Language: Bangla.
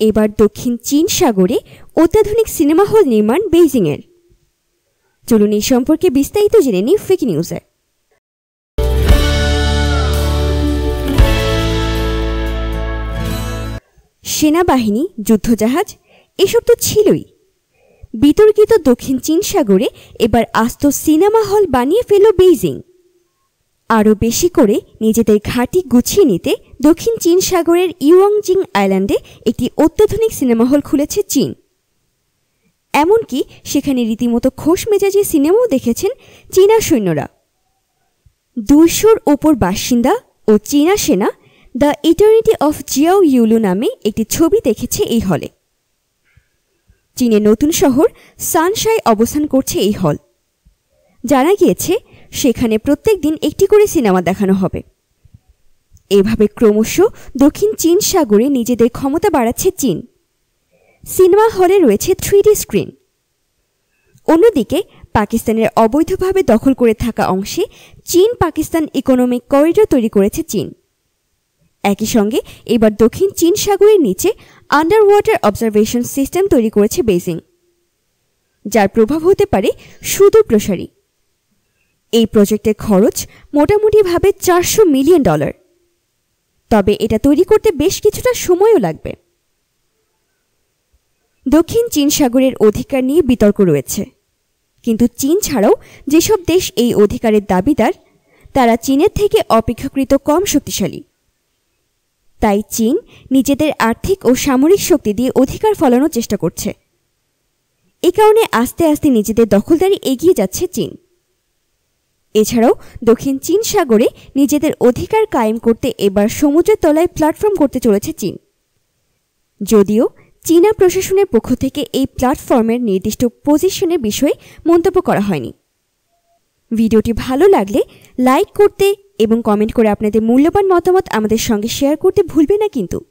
এবার দক্ষিণ চীন সাগরে অত্যাধুনিক সিনেমা হল নির্মাণ বেইজিংয়ের। চলুন এই সম্পর্কে বিস্তারিত জেনে নিই ফেক নিউজে সেনাবাহিনী, যুদ্ধজাহাজ, এসব তো ছিলই। বিতর্কিত দক্ষিণ চীন সাগরে এবার আস্ত সিনেমা হল বানিয়ে ফেল বেইজিং। আরও বেশি করে নিজেদের ঘাঁটি গুছিয়ে নিতে দক্ষিণ চীন সাগরের ইউয়াংজিং আইল্যান্ডে একটি অত্যাধুনিক সিনেমা হল খুলেছে চীন। এমনকি সেখানে রীতিমতো খোশ মেজাজি সিনেমাও দেখেছেন চীনা সৈন্যরা। দুইশোর ওপর বাসিন্দা ও চীনা সেনা the eternity of Jiao Yulu নামে একটি ছবি দেখেছে এই হলে। চীনের নতুন শহর সানশাই অবস্থান করছে এই হল। জানা গিয়েছে, সেখানে প্রত্যেক দিন একটি করে সিনেমা দেখানো হবে। এভাবে ক্রমশ দক্ষিণ চীন সাগরে নিজেদের ক্ষমতা বাড়াচ্ছে চীন। সিনেমা হলে রয়েছে থ্রিডি স্ক্রিন। অন্যদিকে, পাকিস্তানের অবৈধভাবে দখল করে থাকা অংশে চীন পাকিস্তান ইকোনমিক করিডোর তৈরি করেছে চীন। একই সঙ্গে, এবার দক্ষিণ চীন সাগরের নিচে আন্ডার ওয়াটার অবজারভেশন সিস্টেম তৈরি করেছে বেজিং যার প্রভাব হতে পারে সুদূর প্রসারী। এই প্রজেক্টের খরচ মোটামুটিভাবে চারশো মিলিয়ন ডলার। তবে এটা তৈরি করতে বেশ কিছুটা সময়ও লাগবে। দক্ষিণ চীন সাগরের অধিকার নিয়ে বিতর্ক রয়েছে। কিন্তু চীন ছাড়াও যেসব দেশ এই অধিকারের দাবিদার, তারা চীনের থেকে অপেক্ষাকৃত কম শক্তিশালী। তাই চীন নিজেদের আর্থিক ও সামরিক শক্তি দিয়ে অধিকার ফলানোর চেষ্টা করছে। এ কারণে আস্তে আস্তে নিজেদের দখলদারি এগিয়ে যাচ্ছে চীন। এছাড়াও দক্ষিণ চীন সাগরে নিজেদের অধিকার কায়েম করতে এবার সমুদ্রের তলায় প্ল্যাটফর্ম করতে চলেছে চীন। যদিও চীনা প্রশাসনের পক্ষ থেকে এই প্ল্যাটফর্মের নির্দিষ্ট পজিশনের বিষয়ে মন্তব্য করা হয়নি। ভিডিওটি ভালো লাগলে লাইক করতে এবং কমেন্ট করে আপনাদের মূল্যবান মতামত আমাদের সঙ্গে শেয়ার করতে ভুলবে না কিন্তু।